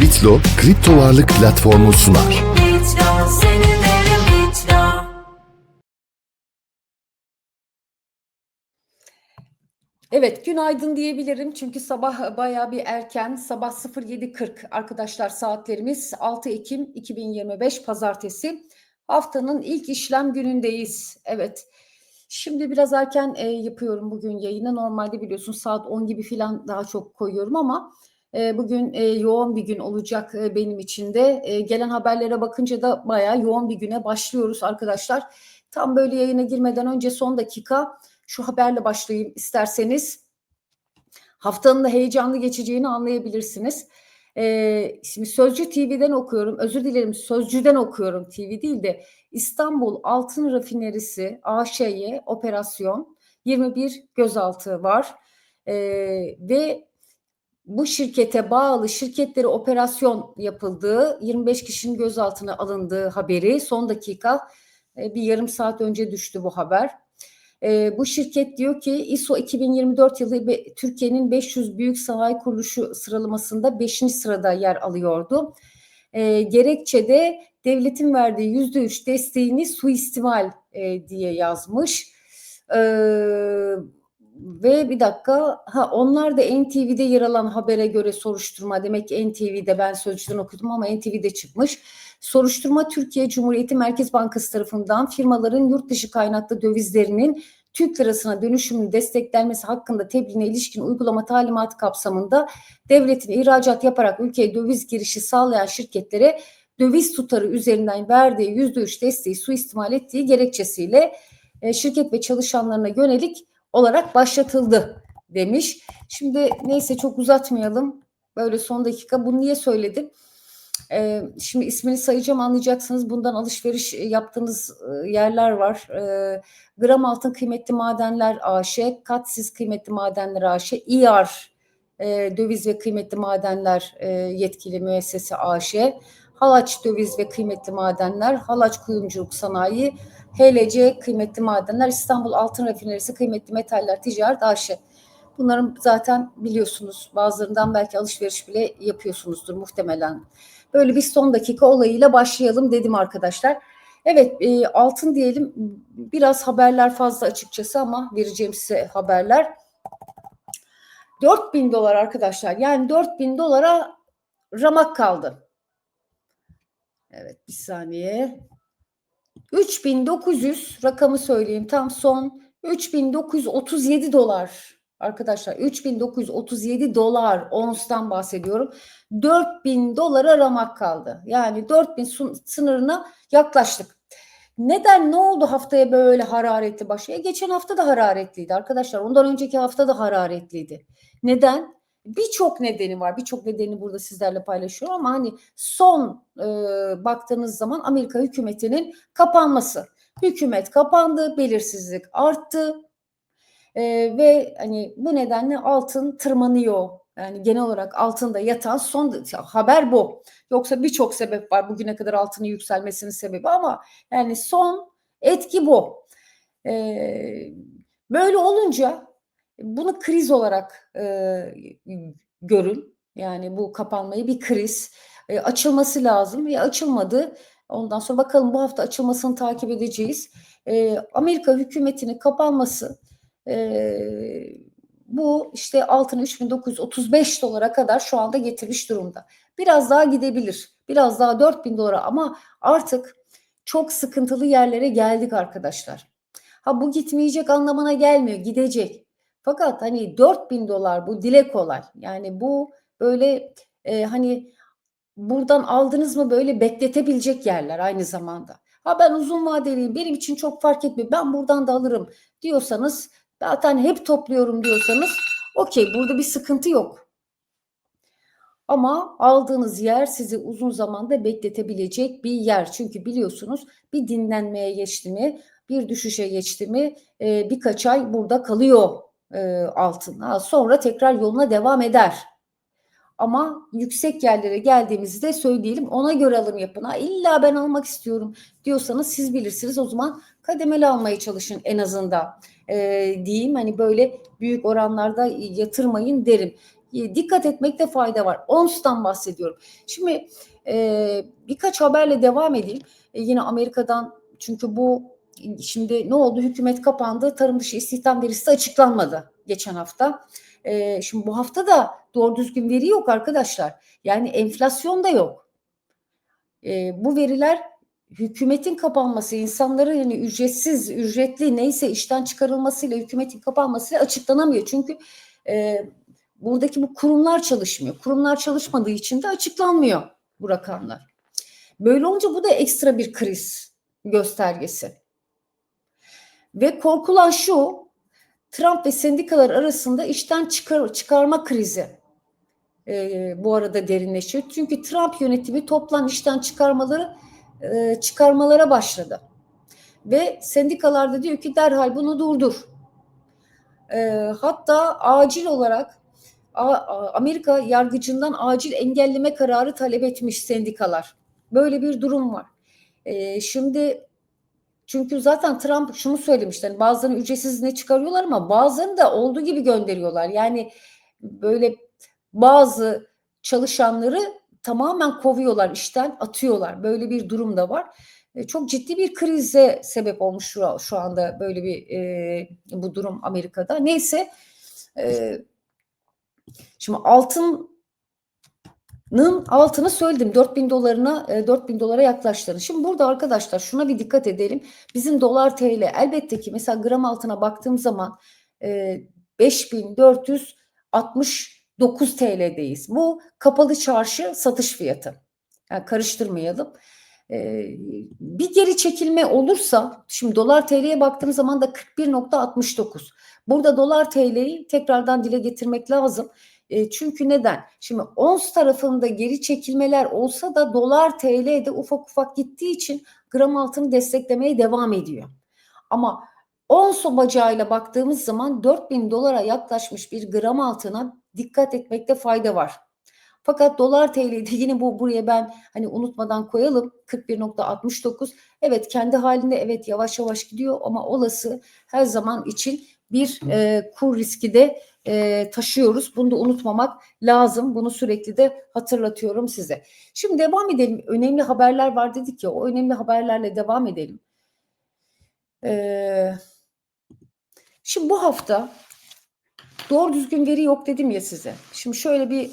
Bitlo kripto varlık platformu sunar. Evet, günaydın diyebilirim çünkü sabah bayağı bir erken. Sabah 07.40 arkadaşlar saatlerimiz 6 Ekim 2025 Pazartesi. Haftanın ilk işlem günündeyiz. Evet. Şimdi biraz erken e, yapıyorum bugün yayını. Normalde biliyorsun saat 10 gibi falan daha çok koyuyorum ama bugün e, yoğun bir gün olacak e, benim için de. E, gelen haberlere bakınca da bayağı yoğun bir güne başlıyoruz arkadaşlar. Tam böyle yayına girmeden önce son dakika şu haberle başlayayım isterseniz. Haftanın da heyecanlı geçeceğini anlayabilirsiniz. Ee, şimdi Sözcü TV'den okuyorum. Özür dilerim Sözcü'den okuyorum. TV değil de İstanbul Altın Rafinerisi AŞ'ye operasyon 21 gözaltı var. Ee, ve bu şirkete bağlı şirketlere operasyon yapıldığı 25 kişinin gözaltına alındığı haberi son dakika e, bir yarım saat önce düştü bu haber. E, bu şirket diyor ki ISO 2024 yılı Türkiye'nin 500 büyük sanayi kuruluşu sıralamasında 5. sırada yer alıyordu. E, gerekçede devletin verdiği %3 desteğini suistimal diye yazmış. E, ve bir dakika ha onlar da NTV'de yer alan habere göre soruşturma demek ki NTV'de ben sözcüden okudum ama NTV'de çıkmış. Soruşturma Türkiye Cumhuriyeti Merkez Bankası tarafından firmaların yurt dışı kaynaklı dövizlerinin Türk lirasına dönüşümünün desteklenmesi hakkında tebliğine ilişkin uygulama talimatı kapsamında devletin ihracat yaparak ülkeye döviz girişi sağlayan şirketlere döviz tutarı üzerinden verdiği %3 desteği suistimal ettiği gerekçesiyle e, şirket ve çalışanlarına yönelik olarak başlatıldı demiş. Şimdi neyse çok uzatmayalım. Böyle son dakika bunu niye söyledim? Ee, şimdi ismini sayacağım anlayacaksınız. Bundan alışveriş yaptığınız e, yerler var. Ee, Gram Altın Kıymetli Madenler AŞ, Katsiz Kıymetli Madenler AŞ, İAR e, Döviz ve Kıymetli Madenler e, Yetkili Müessese AŞ, Halaç Döviz ve Kıymetli Madenler, Halaç Kuyumculuk Sanayi, HLC Kıymetli Madenler, İstanbul Altın Rafinerisi Kıymetli Metaller Ticaret AŞ. Bunların zaten biliyorsunuz bazılarından belki alışveriş bile yapıyorsunuzdur muhtemelen. Böyle bir son dakika olayıyla başlayalım dedim arkadaşlar. Evet e, altın diyelim biraz haberler fazla açıkçası ama vereceğim size haberler. 4000 dolar arkadaşlar yani 4000 dolara ramak kaldı. Evet bir saniye. 3900 rakamı söyleyeyim tam son 3937 dolar. Arkadaşlar 3937 dolar onstan bahsediyorum. 4000 dolara ramak kaldı. Yani 4000 sun- sınırına yaklaştık. Neden ne oldu haftaya böyle hararetli başlıyor E, geçen hafta da hararetliydi arkadaşlar. Ondan önceki hafta da hararetliydi. Neden birçok nedeni var birçok nedeni burada sizlerle paylaşıyorum ama hani son e, baktığınız zaman Amerika hükümetinin kapanması hükümet kapandı belirsizlik arttı ee, ve hani bu nedenle altın tırmanıyor. Yani genel olarak altında yatan son haber bu. Yoksa birçok sebep var bugüne kadar altının yükselmesinin sebebi ama yani son etki bu. Ee, böyle olunca bunu kriz olarak e, görün. Yani bu kapanmayı bir kriz. E, açılması lazım ve açılmadı. Ondan sonra bakalım bu hafta açılmasını takip edeceğiz. E, Amerika hükümetinin kapanması ee, bu işte altını 3935 dolara kadar şu anda getirmiş durumda. Biraz daha gidebilir. Biraz daha 4000 dolara ama artık çok sıkıntılı yerlere geldik arkadaşlar. Ha bu gitmeyecek anlamına gelmiyor. Gidecek. Fakat hani 4000 dolar bu dile kolay. Yani bu böyle e, hani buradan aldınız mı böyle bekletebilecek yerler aynı zamanda. Ha ben uzun vadeliyim benim için çok fark etmiyor ben buradan da alırım diyorsanız zaten hep topluyorum diyorsanız okey burada bir sıkıntı yok. Ama aldığınız yer sizi uzun zamanda bekletebilecek bir yer. Çünkü biliyorsunuz bir dinlenmeye geçti mi, bir düşüşe geçti mi e, birkaç ay burada kalıyor e, altın. Ha, sonra tekrar yoluna devam eder. Ama yüksek yerlere geldiğimizde söyleyelim ona göre alım yapın. Ha, illa ben almak istiyorum diyorsanız siz bilirsiniz. O zaman kademeli almaya çalışın en azından e, diyeyim. Hani böyle büyük oranlarda yatırmayın derim. e, dikkat etmekte fayda var. ONS'tan bahsediyorum. Şimdi e, birkaç haberle devam edeyim. E, yine Amerika'dan çünkü bu şimdi ne oldu? Hükümet kapandı. Tarım dışı istihdam verisi açıklanmadı geçen hafta. E, şimdi bu hafta da doğru düzgün veri yok arkadaşlar. Yani enflasyon da yok. E, bu veriler hükümetin kapanması, insanların yani ücretsiz, ücretli neyse işten çıkarılmasıyla hükümetin kapanmasıyla açıklanamıyor. Çünkü e, buradaki bu kurumlar çalışmıyor. Kurumlar çalışmadığı için de açıklanmıyor bu rakamlar. Böyle olunca bu da ekstra bir kriz göstergesi. Ve korkulan şu, Trump ve sendikalar arasında işten çıkar, çıkarma krizi e, bu arada derinleşiyor. Çünkü Trump yönetimi toplam işten çıkarmaları e, çıkarmalara başladı. Ve sendikalar da diyor ki derhal bunu durdur. E, hatta acil olarak Amerika yargıcından acil engelleme kararı talep etmiş sendikalar. Böyle bir durum var. E, şimdi çünkü zaten Trump şunu söylemişti. Hani bazılarını ücretsiz izne çıkarıyorlar ama bazılarını da olduğu gibi gönderiyorlar. Yani böyle bazı çalışanları tamamen kovuyorlar, işten atıyorlar. Böyle bir durum da var. E, çok ciddi bir krize sebep olmuş şu, şu anda böyle bir e, bu durum Amerika'da. Neyse e, şimdi altının altını söyledim 4000 dolarına e, 4000 dolara yaklaştığını. Şimdi burada arkadaşlar şuna bir dikkat edelim. Bizim dolar TL elbette ki mesela gram altına baktığım zaman e, 5469 TL'deyiz. Bu kapalı çarşı satış fiyatı. Yani karıştırmayalım. Ee, bir geri çekilme olursa şimdi dolar TL'ye baktığım zaman da 41.69. Burada dolar TL'yi tekrardan dile getirmek lazım. E, çünkü neden? Şimdi ons tarafında geri çekilmeler olsa da dolar TL de ufak ufak gittiği için gram altını desteklemeye devam ediyor. Ama ons bacağıyla baktığımız zaman 4000 dolara yaklaşmış bir gram altına dikkat etmekte fayda var. Fakat dolar TL'de yine bu buraya ben hani unutmadan koyalım 41.69. Evet kendi halinde evet yavaş yavaş gidiyor ama olası her zaman için bir e, kur riski de e, taşıyoruz. Bunu da unutmamak lazım. Bunu sürekli de hatırlatıyorum size. Şimdi devam edelim. Önemli haberler var dedik ya. O önemli haberlerle devam edelim. Ee, şimdi bu hafta doğru düzgün veri yok dedim ya size. Şimdi şöyle bir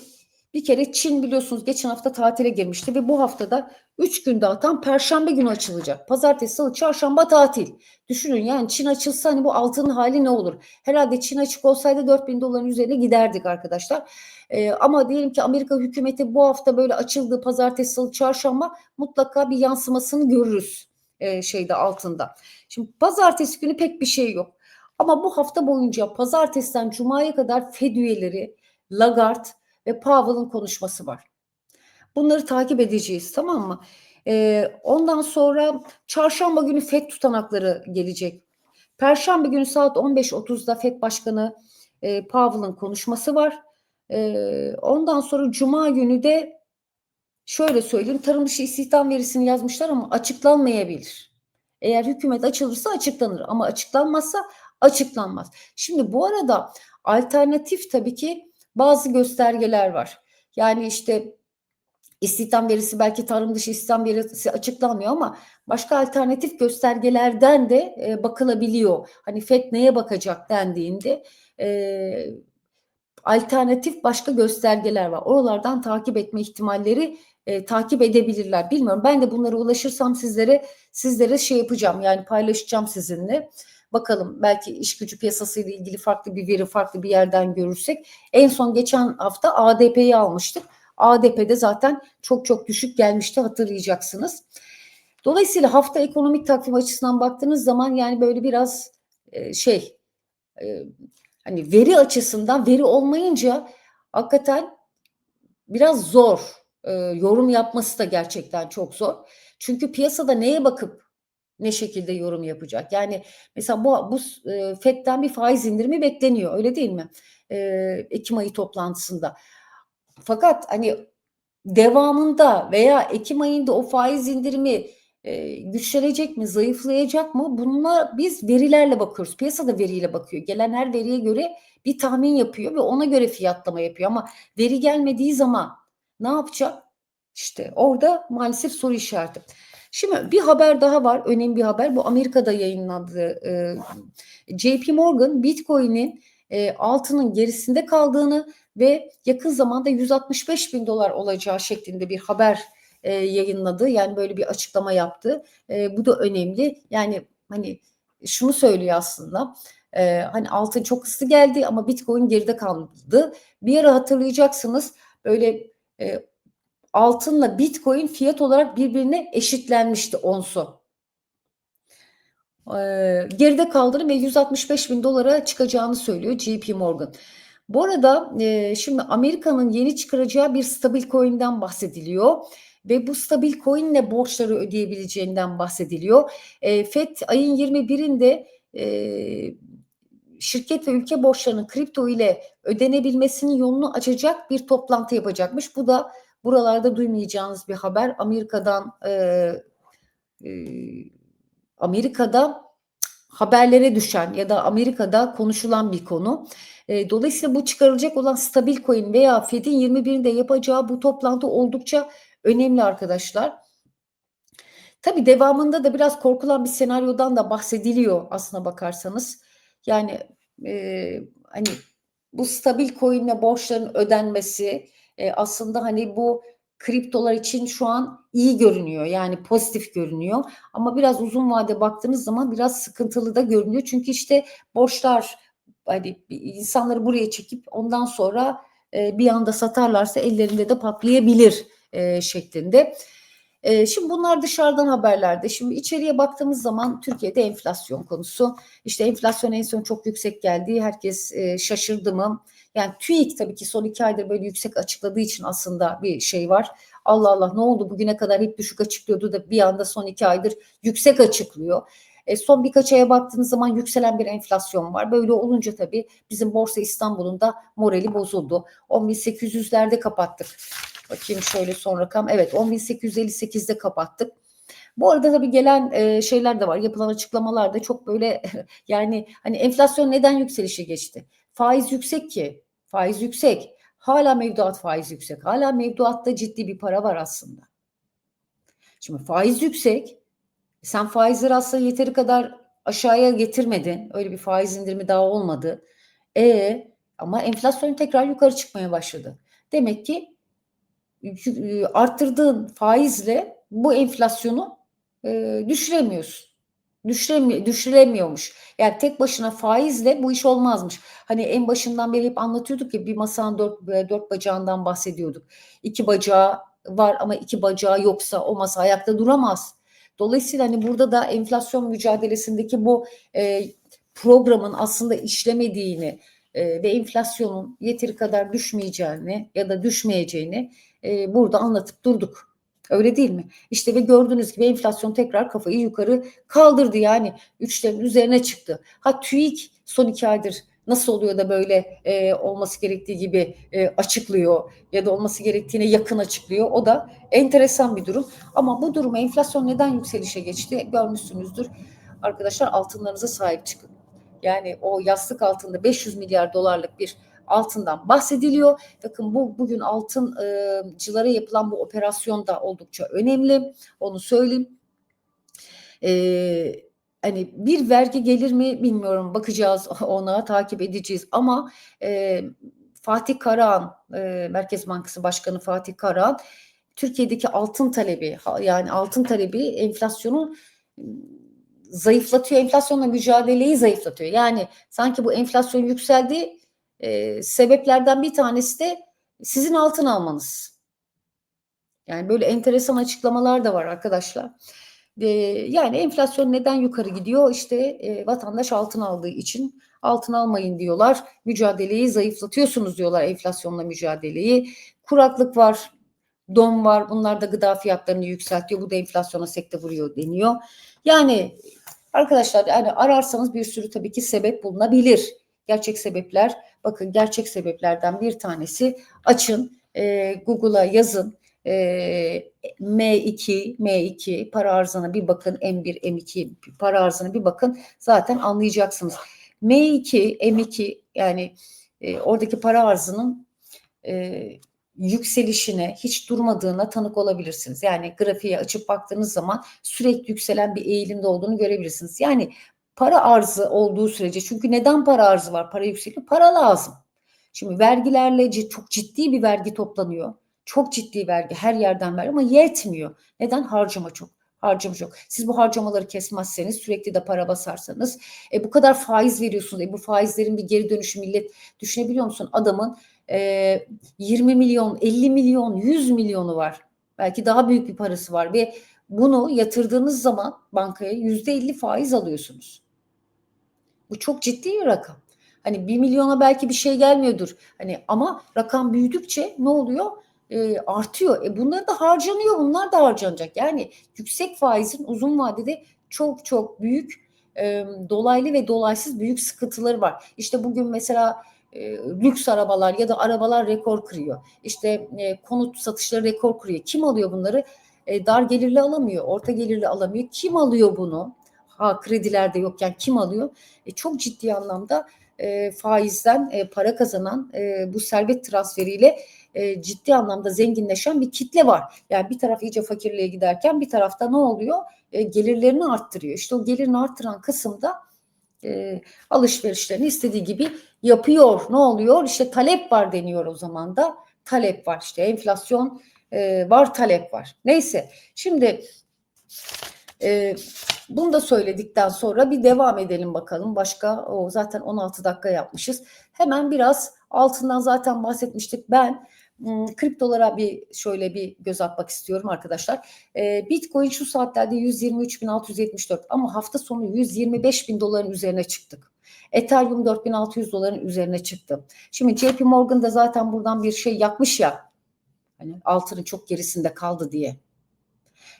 bir kere Çin biliyorsunuz geçen hafta tatile girmişti ve bu haftada 3 gün dağıtan perşembe günü açılacak. Pazartesi, salı, çarşamba tatil. Düşünün yani Çin açılsa hani bu altının hali ne olur? Herhalde Çin açık olsaydı 4000 doların üzerine giderdik arkadaşlar. Ee, ama diyelim ki Amerika hükümeti bu hafta böyle açıldı pazartesi, salı, çarşamba mutlaka bir yansımasını görürüz e, şeyde altında. Şimdi pazartesi günü pek bir şey yok. Ama bu hafta boyunca pazartesiden cumaya kadar Fed üyeleri, Lagarde ve Powell'ın konuşması var. Bunları takip edeceğiz tamam mı? Ee, ondan sonra çarşamba günü FED tutanakları gelecek. Perşembe günü saat 15.30'da FED Başkanı e, Powell'ın konuşması var. E, ondan sonra Cuma günü de şöyle söyleyeyim tarım dışı istihdam verisini yazmışlar ama açıklanmayabilir. Eğer hükümet açılırsa açıklanır ama açıklanmazsa açıklanmaz. Şimdi bu arada alternatif tabii ki bazı göstergeler var. Yani işte istihdam verisi belki tarım dışı istihdam verisi açıklanmıyor ama başka alternatif göstergelerden de e, bakılabiliyor. Hani FED neye bakacak dendiğinde e, alternatif başka göstergeler var. Oralardan takip etme ihtimalleri e, takip edebilirler. Bilmiyorum. Ben de bunlara ulaşırsam sizlere sizlere şey yapacağım. Yani paylaşacağım sizinle. Bakalım belki iş gücü piyasası ile ilgili farklı bir veri farklı bir yerden görürsek. En son geçen hafta ADP'yi almıştık. ADP'de zaten çok çok düşük gelmişti hatırlayacaksınız. Dolayısıyla hafta ekonomik takvim açısından baktığınız zaman yani böyle biraz e, şey e, hani veri açısından veri olmayınca hakikaten biraz zor. E, yorum yapması da gerçekten çok zor. Çünkü piyasada neye bakıp ne şekilde yorum yapacak? Yani mesela bu, bu e, FED'den bir faiz indirimi bekleniyor öyle değil mi? E, Ekim ayı toplantısında. Fakat hani devamında veya Ekim ayında o faiz indirimi e, güçlenecek mi, zayıflayacak mı? Bununla biz verilerle bakıyoruz. Piyasada veriyle bakıyor. Gelen her veriye göre bir tahmin yapıyor ve ona göre fiyatlama yapıyor. Ama veri gelmediği zaman ne yapacak? İşte orada maalesef soru işareti. Şimdi bir haber daha var. Önemli bir haber. Bu Amerika'da yayınlandı. E, JP Morgan Bitcoin'in e, altının gerisinde kaldığını ve yakın zamanda 165 bin dolar olacağı şeklinde bir haber e, yayınladı. Yani böyle bir açıklama yaptı. Bu da önemli. Yani hani şunu söylüyor aslında. E, hani altın çok hızlı geldi ama Bitcoin geride kaldı. Bir ara hatırlayacaksınız böyle e, altınla Bitcoin fiyat olarak birbirine eşitlenmişti onsu. E, geride kaldığını ve 165 bin dolara çıkacağını söylüyor JP Morgan. Bu arada e, şimdi Amerika'nın yeni çıkaracağı bir stabil coin'den bahsediliyor ve bu stabil coin'le borçları ödeyebileceğinden bahsediliyor. E, FED ayın 21'inde e, şirket ve ülke borçlarının kripto ile ödenebilmesinin yolunu açacak bir toplantı yapacakmış. Bu da buralarda duymayacağınız bir haber. Amerika'dan e, e, Amerika'da haberlere düşen ya da Amerika'da konuşulan bir konu. E, dolayısıyla bu çıkarılacak olan stabil coin veya Fed'in 21'inde yapacağı bu toplantı oldukça önemli arkadaşlar. Tabii devamında da biraz korkulan bir senaryodan da bahsediliyor aslına bakarsanız. Yani e, hani bu stabil coin'le borçların ödenmesi e, aslında hani bu kriptolar için şu an iyi görünüyor. Yani pozitif görünüyor. Ama biraz uzun vade baktığınız zaman biraz sıkıntılı da görünüyor. Çünkü işte borçlar hani insanları buraya çekip ondan sonra e, bir anda satarlarsa ellerinde de patlayabilir e, şeklinde. E, şimdi bunlar dışarıdan haberlerde. Şimdi içeriye baktığımız zaman Türkiye'de enflasyon konusu. İşte enflasyon en son çok yüksek geldi. Herkes e, şaşırdı mı? Yani TÜİK tabii ki son iki aydır böyle yüksek açıkladığı için aslında bir şey var. Allah Allah ne oldu bugüne kadar hep düşük açıklıyordu da bir anda son iki aydır yüksek açıklıyor. E, son birkaç aya baktığınız zaman yükselen bir enflasyon var. Böyle olunca tabii bizim Borsa İstanbul'un da morali bozuldu. 10.800'lerde kapattık. Bakayım şöyle son rakam. Evet 10.858'de kapattık. Bu arada tabii gelen e, şeyler de var. Yapılan açıklamalar da çok böyle yani hani enflasyon neden yükselişe geçti? Faiz yüksek ki. Faiz yüksek. Hala mevduat faiz yüksek. Hala mevduatta ciddi bir para var aslında. Şimdi faiz yüksek. Sen faizleri aslında yeteri kadar aşağıya getirmedin. Öyle bir faiz indirimi daha olmadı. E ama enflasyon tekrar yukarı çıkmaya başladı. Demek ki e, arttırdığın faizle bu enflasyonu e, düşüremiyorsun. Düşüremi, düşüremiyormuş. Yani tek başına faizle bu iş olmazmış. Hani en başından beri hep anlatıyorduk ya bir masanın dört, dört bacağından bahsediyorduk. İki bacağı var ama iki bacağı yoksa o masa ayakta duramaz. Dolayısıyla hani burada da enflasyon mücadelesindeki bu e, programın aslında işlemediğini e, ve enflasyonun yeteri kadar düşmeyeceğini ya da düşmeyeceğini e, burada anlatıp durduk. Öyle değil mi? İşte ve gördüğünüz gibi enflasyon tekrar kafayı yukarı kaldırdı yani üçlerin üzerine çıktı. Ha TÜİK son iki aydır nasıl oluyor da böyle e, olması gerektiği gibi e, açıklıyor ya da olması gerektiğine yakın açıklıyor. O da enteresan bir durum. Ama bu durum enflasyon neden yükselişe geçti görmüşsünüzdür. Arkadaşlar altınlarınıza sahip çıkın. Yani o yastık altında 500 milyar dolarlık bir altından bahsediliyor. Bakın bu bugün altıncılara yapılan bu operasyon da oldukça önemli. Onu söyleyeyim. Ee, hani bir vergi gelir mi bilmiyorum. Bakacağız ona takip edeceğiz ama e, Fatih Karahan e, Merkez Bankası Başkanı Fatih Karahan Türkiye'deki altın talebi yani altın talebi enflasyonu zayıflatıyor. Enflasyonla mücadeleyi zayıflatıyor. Yani sanki bu enflasyon yükseldi e, sebeplerden bir tanesi de sizin altın almanız. Yani böyle enteresan açıklamalar da var arkadaşlar. E, yani enflasyon neden yukarı gidiyor? İşte e, vatandaş altın aldığı için altın almayın diyorlar. Mücadeleyi zayıflatıyorsunuz diyorlar enflasyonla mücadeleyi. Kuraklık var, don var. Bunlar da gıda fiyatlarını yükseltiyor. Bu da enflasyona sekte vuruyor deniyor. Yani arkadaşlar yani ararsanız bir sürü tabii ki sebep bulunabilir. Gerçek sebepler bakın gerçek sebeplerden bir tanesi açın e, Google'a yazın e, M2, M2 para arzına bir bakın, M1, M2 para arzına bir bakın zaten anlayacaksınız. M2, M2 yani e, oradaki para arzının e, yükselişine hiç durmadığına tanık olabilirsiniz. Yani grafiğe açıp baktığınız zaman sürekli yükselen bir eğilimde olduğunu görebilirsiniz. Yani para arzı olduğu sürece çünkü neden para arzı var? Para yükseliyor. Para lazım. Şimdi vergilerle çok ciddi bir vergi toplanıyor. Çok ciddi vergi her yerden ver ama yetmiyor. Neden? Harcama çok. Harcama çok. Siz bu harcamaları kesmezseniz sürekli de para basarsanız e, bu kadar faiz veriyorsunuz. E, bu faizlerin bir geri dönüşü millet düşünebiliyor musun? Adamın e, 20 milyon, 50 milyon, 100 milyonu var. Belki daha büyük bir parası var ve bunu yatırdığınız zaman bankaya yüzde 50 faiz alıyorsunuz. Bu çok ciddi bir rakam. Hani 1 milyona belki bir şey gelmiyordur. Hani ama rakam büyüdükçe ne oluyor? E, artıyor. E bunlar da harcanıyor. Bunlar da harcanacak. Yani yüksek faizin uzun vadede çok çok büyük e, dolaylı ve dolaysız büyük sıkıntıları var. İşte bugün mesela e, lüks arabalar ya da arabalar rekor kırıyor. İşte e, konut satışları rekor kırıyor. Kim alıyor bunları? E, dar gelirli alamıyor, orta gelirli alamıyor. Kim alıyor bunu? Ha kredilerde yokken kim alıyor? E, çok ciddi anlamda e, faizden e, para kazanan e, bu servet transferiyle e, ciddi anlamda zenginleşen bir kitle var. Yani bir taraf iyice fakirliğe giderken bir tarafta ne oluyor? E, gelirlerini arttırıyor. İşte o gelirini arttıran kısımda e, alışverişlerini istediği gibi yapıyor. Ne oluyor? İşte talep var deniyor o zaman da. Talep var işte enflasyon e, var talep var. Neyse şimdi e, bunu da söyledikten sonra bir devam edelim bakalım. Başka o zaten 16 dakika yapmışız. Hemen biraz altından zaten bahsetmiştik. Ben kriptolara bir şöyle bir göz atmak istiyorum arkadaşlar. Bitcoin şu saatlerde 123.674 ama hafta sonu 125.000 doların üzerine çıktık. Ethereum 4600 doların üzerine çıktı. Şimdi JP Morgan da zaten buradan bir şey yapmış ya. Hani altının çok gerisinde kaldı diye.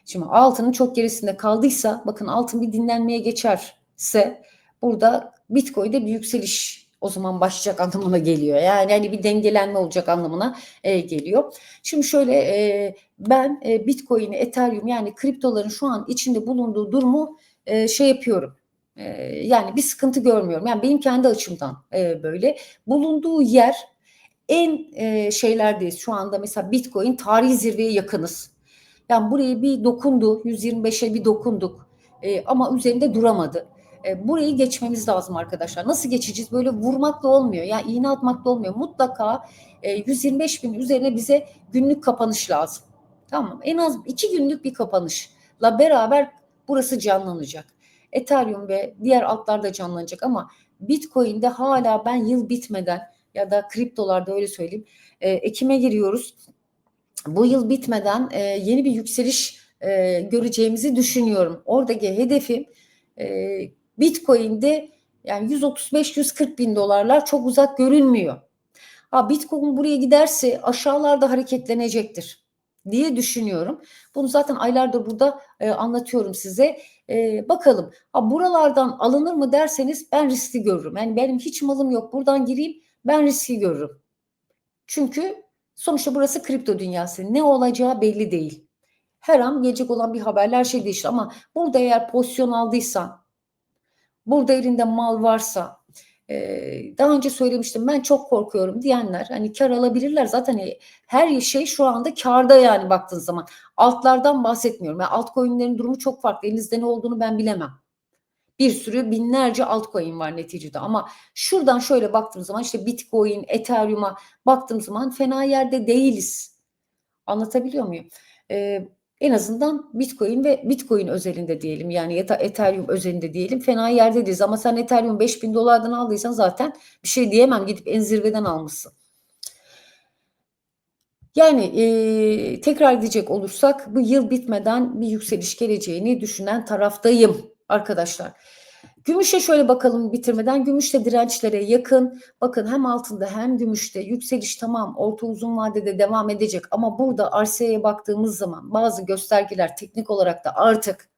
Şimdi altının çok gerisinde kaldıysa bakın altın bir dinlenmeye geçerse burada Bitcoin'de bir yükseliş o zaman başlayacak anlamına geliyor. Yani hani bir dengelenme olacak anlamına e, geliyor. Şimdi şöyle e, ben e, Bitcoin'i, Ethereum yani kriptoların şu an içinde bulunduğu durumu e, şey yapıyorum. E, yani bir sıkıntı görmüyorum. Yani benim kendi açımdan e, böyle. Bulunduğu yer en e, şeylerdeyiz. Şu anda mesela Bitcoin tarihi zirveye yakınız. Yani buraya bir dokundu, 125'e bir dokunduk E, ama üzerinde duramadı. E, burayı geçmemiz lazım arkadaşlar. Nasıl geçeceğiz? Böyle vurmakla olmuyor. Yani iğne atmakla olmuyor. Mutlaka e, 125 bin üzerine bize günlük kapanış lazım. Tamam En az iki günlük bir kapanışla beraber burası canlanacak. Ethereum ve diğer altlar da canlanacak ama Bitcoin'de hala ben yıl bitmeden ya da kriptolarda öyle söyleyeyim. E, Ekim'e giriyoruz bu yıl bitmeden e, yeni bir yükseliş e, göreceğimizi düşünüyorum. Oradaki hedefim e, Bitcoin'de yani 135-140 bin dolarlar çok uzak görünmüyor. Ha, Bitcoin buraya giderse aşağılarda hareketlenecektir diye düşünüyorum. Bunu zaten aylardır burada e, anlatıyorum size. E, bakalım ha, buralardan alınır mı derseniz ben riski görürüm. Yani benim hiç malım yok buradan gireyim ben riski görürüm. Çünkü Sonuçta burası kripto dünyası. Ne olacağı belli değil. Her an gelecek olan bir haberler şey değişir ama burada eğer pozisyon aldıysan, burada elinde mal varsa, daha önce söylemiştim ben çok korkuyorum diyenler hani kar alabilirler zaten hani her şey şu anda karda yani baktığın zaman altlardan bahsetmiyorum. Yani altcoin'lerin durumu çok farklı. Elinizde ne olduğunu ben bilemem bir sürü binlerce altcoin var neticede ama şuradan şöyle baktığım zaman işte Bitcoin, Ethereum'a baktığım zaman fena yerde değiliz. Anlatabiliyor muyum? Ee, en azından Bitcoin ve Bitcoin özelinde diyelim yani ya da Ethereum özelinde diyelim fena yerde değiliz ama sen Ethereum 5000 dolardan aldıysan zaten bir şey diyemem gidip en zirveden almışsın. Yani e, tekrar edecek olursak bu yıl bitmeden bir yükseliş geleceğini düşünen taraftayım arkadaşlar. Gümüşe şöyle bakalım bitirmeden. Gümüş de dirençlere yakın. Bakın hem altında hem gümüşte yükseliş tamam orta uzun vadede devam edecek. Ama burada arsaya baktığımız zaman bazı göstergeler teknik olarak da artık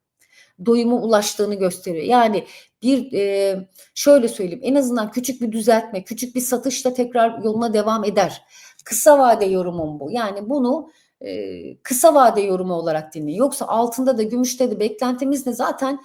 doyuma ulaştığını gösteriyor. Yani bir e, şöyle söyleyeyim en azından küçük bir düzeltme, küçük bir satışla tekrar yoluna devam eder. Kısa vade yorumum bu. Yani bunu e, kısa vade yorumu olarak dinleyin. Yoksa altında da gümüşte de beklentimiz ne? Zaten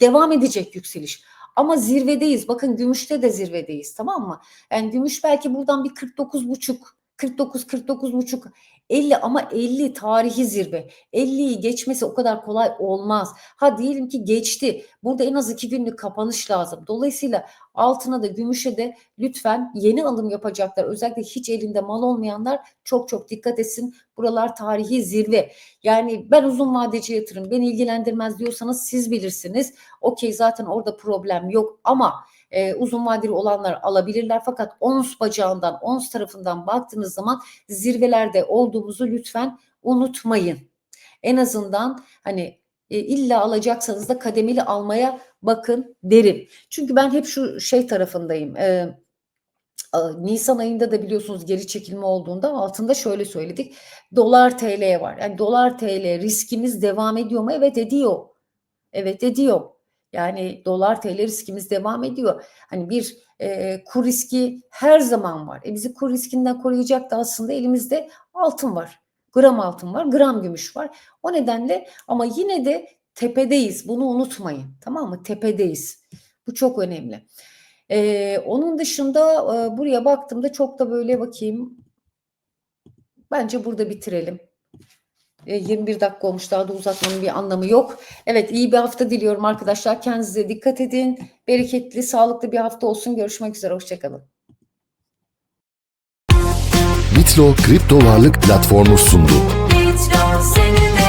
devam edecek yükseliş. Ama zirvedeyiz. Bakın gümüşte de zirvedeyiz tamam mı? Yani gümüş belki buradan bir 49 buçuk 49 49 buçuk 50 ama 50 tarihi zirve. 50'yi geçmesi o kadar kolay olmaz. Ha diyelim ki geçti. Burada en az iki günlük kapanış lazım. Dolayısıyla altına da gümüşe de lütfen yeni alım yapacaklar. Özellikle hiç elinde mal olmayanlar çok çok dikkat etsin. Buralar tarihi zirve. Yani ben uzun vadeci yatırım beni ilgilendirmez diyorsanız siz bilirsiniz. Okey zaten orada problem yok ama e, uzun vadeli olanlar alabilirler fakat ons bacağından ons tarafından baktığınız zaman zirvelerde olduğumuzu lütfen unutmayın. En azından hani e, illa alacaksanız da kademeli almaya bakın derim. Çünkü ben hep şu şey tarafındayım. E, Nisan ayında da biliyorsunuz geri çekilme olduğunda altında şöyle söyledik. Dolar TL var. Yani dolar TL riskimiz devam ediyor mu? Evet ediyor. Evet ediyor. Yani dolar TL riskimiz devam ediyor. Hani bir e, kur riski her zaman var. E bizi kur riskinden koruyacak da aslında elimizde altın var. Gram altın var, gram gümüş var. O nedenle ama yine de tepedeyiz. Bunu unutmayın. Tamam mı? Tepedeyiz. Bu çok önemli. E, onun dışında e, buraya baktığımda çok da böyle bakayım. Bence burada bitirelim. E, 21 dakika olmuş daha da uzatmanın bir anlamı yok. Evet iyi bir hafta diliyorum arkadaşlar. Kendinize dikkat edin. Bereketli, sağlıklı bir hafta olsun. Görüşmek üzere. Hoşçakalın. Bitlo kripto varlık platformu sundu. Bitlo